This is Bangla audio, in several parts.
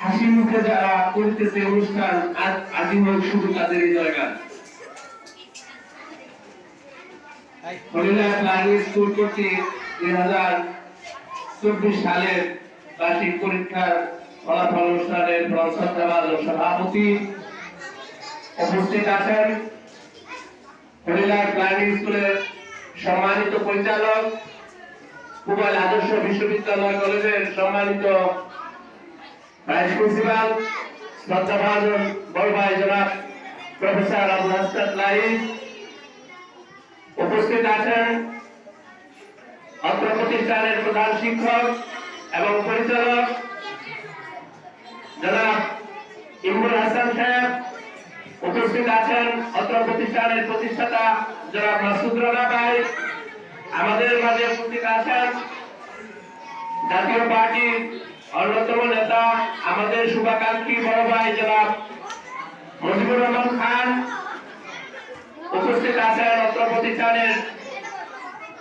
হাসি মুখে যারা করতেছে অনুষ্ঠান আজ আজি হোক শুধু তাদের এই জায়গা। প্রাইমারি স্কুল কর্তৃক দুই হাজার চব্বিশ সালের বার্ষিক পরীক্ষার ফলাফল অনুষ্ঠানের সভাপতি উপস্থিত আছেন প্রাইমারি স্কুলের সম্মানিত পরিচালক কুমার আদর্শ বিশ্ববিদ্যালয় কলেজের সম্মানিত ভাইস প্রিন্সিপাল শ্রদ্ধাভাজন বড় ভাই জনাব প্রফেসর আবুল হাসান লাইন উপস্থিত আছেন অত্র প্রতিষ্ঠানের প্রধান শিক্ষক এবং পরিচালক, জনাব ইমরুল হাসান সাহেব, উপস্থিত আছেন অত্র প্রতিষ্ঠানের প্রতিষ্ঠাতা, জনাব মাসুদ রানা ভাই, আমাদের মাঝে উপস্থিত আছেন জাতীয় পার্টির অন্যতম নেতা আমাদের শুভাকাঙ্ক্ষী বড় ভাই জেলা মুজিবুর রহমান খান উপস্থিত আছেন অত্র প্রতিষ্ঠানের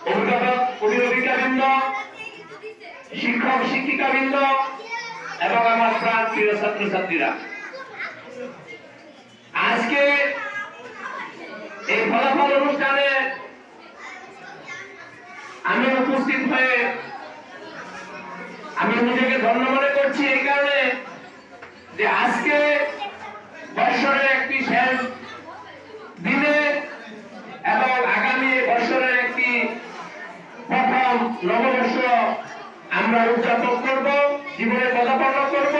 অভিভাবক, অভিভাবিকাবৃন্দ, শিক্ষক, শিক্ষিকাবৃন্দ এবং আমার প্রাণ প্রিয় ছাত্রছাত্রীরা আজকে এই ফলাফল অনুষ্ঠানে আমি উপস্থিত হয়ে আমি নিজেকে ধন্য মনে করছি এই কারণে যে আজকে বৎসরের একটি শেষ দিনে এবং আগামী বছরের একটি প্রথম নববর্ষ আমরা উদযাপন করব জীবনে পদার্পণ করব।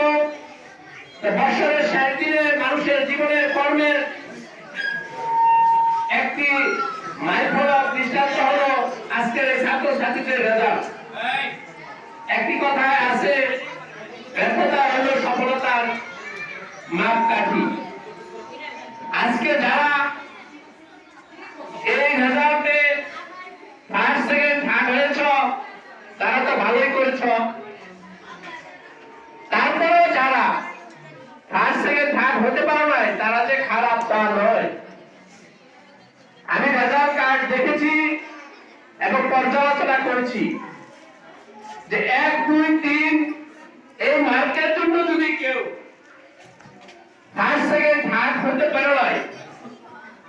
বৎসরের শেষ দিনে মানুষের জীবনের কর্মের একটি মাইলফলক দৃষ্টান্ত হলো আজকের এই ছাত্র ছাত্রীদের রেজাল্ট একটি কথায় আছে। ব্যর্থতা হলো সফলতার মাপকাঠি। আজকে যারা এই রেজাল্টে ফার্স্ট সেকেন্ড থার্ড হয়েছ, তারা তো ভালোই করেছ। তারপরেও যারা ফার্স্ট সেকেন্ড থার্ড হতে পারো নাই, তারা যে খারাপ তা নয়। আমি রেজাল্ট কার্ড দেখেছি এবং পর্যালোচনা করেছি যে এক, দুই, তিন মার্কের জন্য যদি কেউ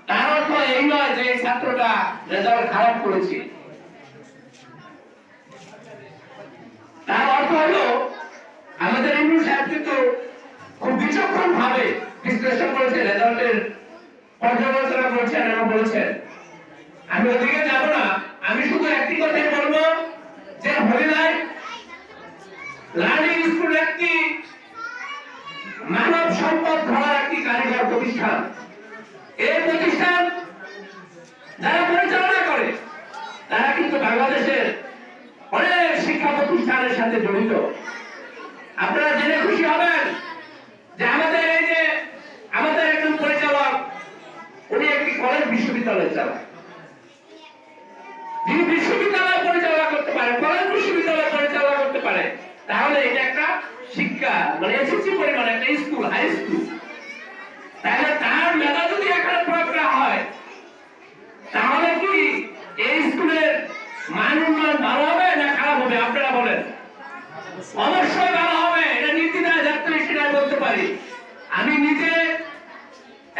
তার অর্থ এই নয় যে ছাত্রটা রেজাল্ট খারাপ করেছে। তার অর্থ হলো, আমাদের খুব বিচক্ষণ ভাবে বিশ্লেষণ করেছে রেজাল্টের পর্যালোচনা এবং আমি ওদিকে যাব না, আমি শুধু একটি কথাই বলব যে হরিলাই লার্নিং স্কুল একটি মানব সম্পদ ধরার একটি কারিগর প্রতিষ্ঠান। এই প্রতিষ্ঠান যারা পরিচালনা করে, তারা কিন্তু বাংলাদেশের অনেক শিক্ষা প্রতিষ্ঠানের সাথে জড়িত। আপনারা জেনে খুশি হবেন যে আমাদের এই যে, আমাদের একজন পরিচালক, উনি একটি কলেজ বিশ্ববিদ্যালয় চালায় যিনি বিশ্ববিদ্যালয় পরিচালনা করতে পারে কলেজ বিশ্ববিদ্যালয় পরিচালনা করতে পারে, তাহলে এটা একটা শিক্ষা মানে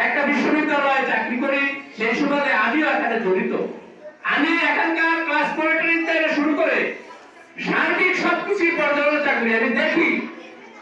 একটা বিশ্ববিদ্যালয়ে চাকরি করি, সেই সুবাদে আমিও এখানে জড়িত। আমি এখানকার ক্লাস মনিটরিং থেকে শুরু করে সার্বিক সবকিছু পর্যালোচনা করি। আমি দেখি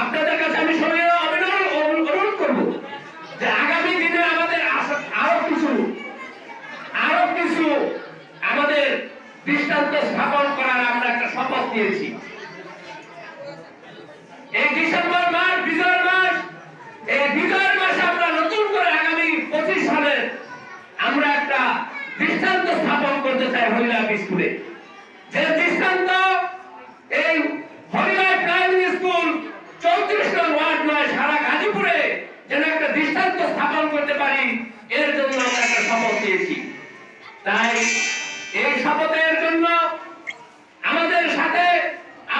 আপনাদের কাছে আমি সবাই অনুরোধ যে আগামী দিনে আমাদের আরও কিছু আরও কিছু আমাদের দৃষ্টান্ত স্থাপন করার আমরা একটা শপথ নিয়েছি। এই ডিসেম্বর মাস বিজয় মাস, এই বিজয়ের মাসে আমরা নতুন করে আগামী পঁচিশ সালে আমরা একটা দৃষ্টান্ত স্থাপন করতে চাই হরিলাভ স্কুলে। যে দৃষ্টান্ত এই হরিলাভ প্রাইমারি স্কুল চৌত্রিশ নং ওয়ার্ড দৃষ্টান্ত স্থাপন করতে পারি, এর জন্য আমরা একটা শপথ নিয়েছি তাই এই শপথের জন্য আমাদের সাথে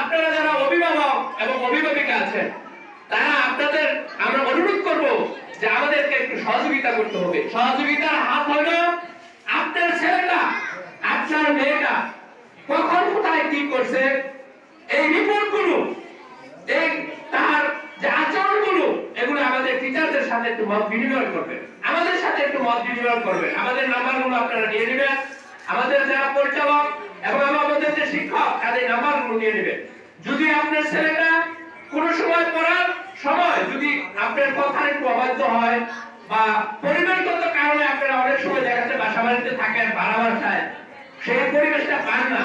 আপনারা যারা অভিভাবক এবং অভিভাবিকা আছেন, তারা আপনাদের আমরা অনুরোধ করব যে আমাদেরকে একটু সহযোগিতা করতে হবে। সহযোগিতার হাত হইল আপনার ছেলেটা, আপনার মেয়েটা কখন কোথায় কি করছে, এই রিপোর্টগুলো তার যে আচরণগুলো এগুলো আমাদের টিচারদের সাথে একটু মত বিনিময় করবেন। আমাদের সাথে একটু মত বিনিময় করবেন। আমাদের নাম্বারগুলো আপনারা নিয়ে নেবেন। আমাদের যারা পরিচালক এবং আমাদের যে শিক্ষক, তাদের নাম্বারগুলো নিয়ে নেবেন। যদি আপনার ছেলেটা কোনো সময় পড়ার সময় যদি আপনার কথা একটু অবাধ্য হয় বা পরিবারগত কারণে আপনারা অনেক সময় দেখা যাচ্ছে বাসা বাড়িতে থাকেন, ভাড়া বাসায়, সেই পরিবেশটা পান না।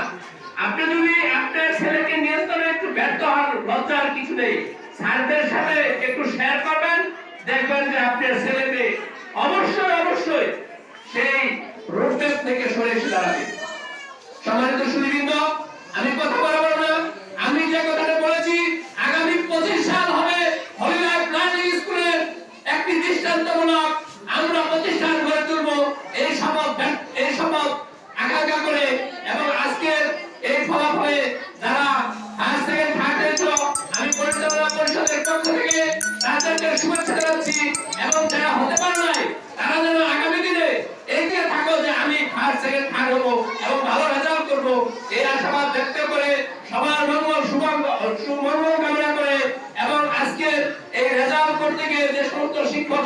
আপনি যদি আপনার ছেলেকে নিয়ন্ত্রণে একটু ব্যর্থ হন, লজ্জার কিছু নেই। স্যারদের সাথে একটু শেয়ার করবেন দেখবেন যে আপনার ছেলে মেয়ে, অবশ্যই অবশ্যই সেই রোডম্যাপ থেকে সরে এসে দাঁড়াবে। সম্মানিত সুদীবৃন্দ আমি কথা বলব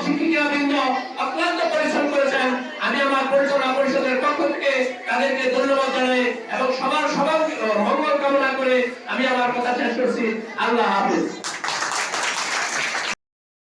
শিক্ষক বৃন্দ অক্লান্ত পরিশ্রম করেছেন। আমি আমার পরিচালনা পরিষদের পক্ষ থেকে তাদেরকে ধন্যবাদ জানাই এবং সবার সবার মঙ্গল কামনা করে আমি আমার কথা শেষ করছি। আল্লাহ হাফিজ।